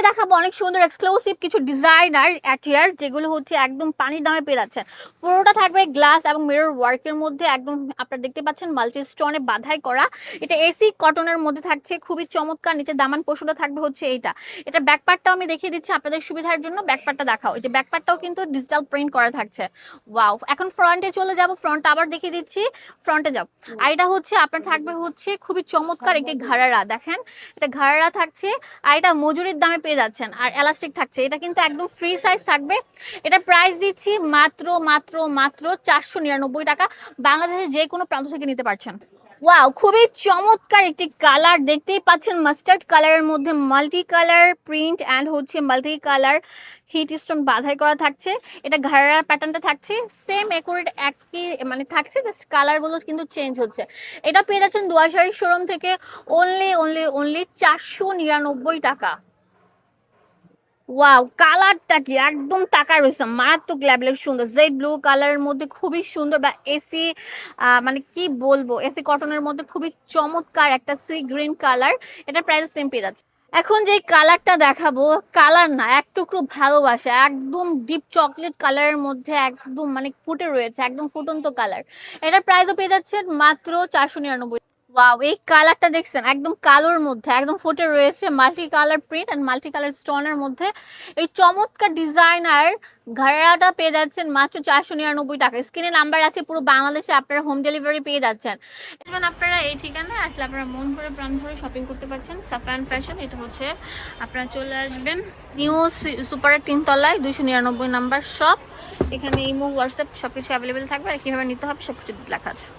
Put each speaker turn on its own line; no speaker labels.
আজকে দেখাবো অনেক সুন্দর এক্সক্লুসিভ কিছু ডিজাইনার অ্যাটিয়ার যেগুলো হচ্ছে একদম পানির দামে পেয়ে যাচ্ছেন। পুরোটা থাকবে গ্লাস এবং মিরর ওয়ার্কের মধ্যে। একদম আপনারা দেখতে পাচ্ছেন মাল্টি স্টোনে বাধাই করা। এটা এসি কটনের মধ্যে থাকছে। খুবই চমৎকার। নিচে দামান পশুটা থাকবে হচ্ছে এইটা। এটা ব্যাকপার্টটাও আমি দেখিয়ে দিচ্ছি আপনাদের সুবিধার জন্য। ব্যাকপার্টটা দেখাও। এই যে ব্যাকপার্টটাও কিন্তু ডিজিটাল প্রিন্ট করা থাকছে। ওয়াও এখন ফ্রন্টে চলে যাব। ফ্রন্ট আবার দেখিয়ে দিচ্ছি। ফ্রন্টে যাও। আর এটা হচ্ছে আপনার থাকবে হচ্ছে খুবই চমৎকার একটি ঘাড়ারা। দেখেন? এটা ঘাড়ারা থাকছে। আর এটা মজুরির দামে পেয়ে যাচ্ছেন। আর এলাস্টিক থাকছে। এটা কিন্তু একদম ফ্রি সাইজ থাকবে। এটা প্রাইস দিচ্ছি মাত্র মাত্র মাত্র চারশো নিরানব্বই টাকা। বাংলাদেশের যে কোনো প্রান্ত থেকে নিতে পারছেন। ওয়াও খুবই চমৎকার একটি কালার দেখতেই পাচ্ছেন। মাস্টার্ড কালারের মধ্যে মাল্টি কালার প্রিন্ট অ্যান্ড হচ্ছে মাল্টি কালার হিট স্টোন বাধাই করা থাকছে। এটা ঘাড়ার প্যাটার্নটা থাকছে। সেম একুরেট একই মানে থাকছে জাস্ট কালারগুলো কিন্তু চেঞ্জ হচ্ছে। এটা পেয়ে যাচ্ছেন দুয়াশাড়ি শোরুম থেকে অনলি অনলি অনলি চারশো নিরানব্বই টাকা। ওয়াও কালারটা কি? একদম টাকা রয়েছে মারাত্মক লেভেলের সুন্দর। জেড ব্লু কালারের মধ্যে খুবই সুন্দর বা এসি মানে কি বলব? এসি কটনের মধ্যে খুবই চমৎকার একটা সি গ্রিন কালার এটা প্রাইস সেম পেয়ে যাচ্ছে। এখন যে কালারটা দেখাবো কালার না, এক টুকরো ভালোবাসা। একদম ডিপ চকলেট কালারের মধ্যে একদম মানে ফুটে রয়েছে, একদম ফুটন্ত কালার এটা প্রাইসও পেয়ে যাচ্ছে মাত্র চারশো নিরানব্বই। ওয়াও এই কালারটা দেখছেন? একদম কালোর মধ্যে, একদম ফুটে রয়েছে multi colour print and multi colour স্টোনের মধ্যে। এই চমৎকার ডিজাইনার ঘাড়াটা পেয়ে যাচ্ছেন মাত্র চারশো নিরানব্বই টাকা। স্ক্রিনে নাম্বার আছে, পুরো বাংলাদেশে আপনারা হোম ডেলিভারি পেয়ে যাচ্ছেন। যেমন আপনারা এই ঠিকানায় আসলে আপনারা মন ভরে, প্রাণ ভরে শপিং করতে পারছেন। সাফরান ফ্যাশন এটা হচ্ছে আপনারা চলে আসবেন। নিউ সুপারের তিনতলায়, দুইশো নিরানব্বই নাম্বার শপ এখানে ইমো হোয়াটসঅ্যাপ সব কিছু অ্যাভেলেবেল থাকবে। আর কীভাবে নিতে হবে সব কিছু লেখা আছে।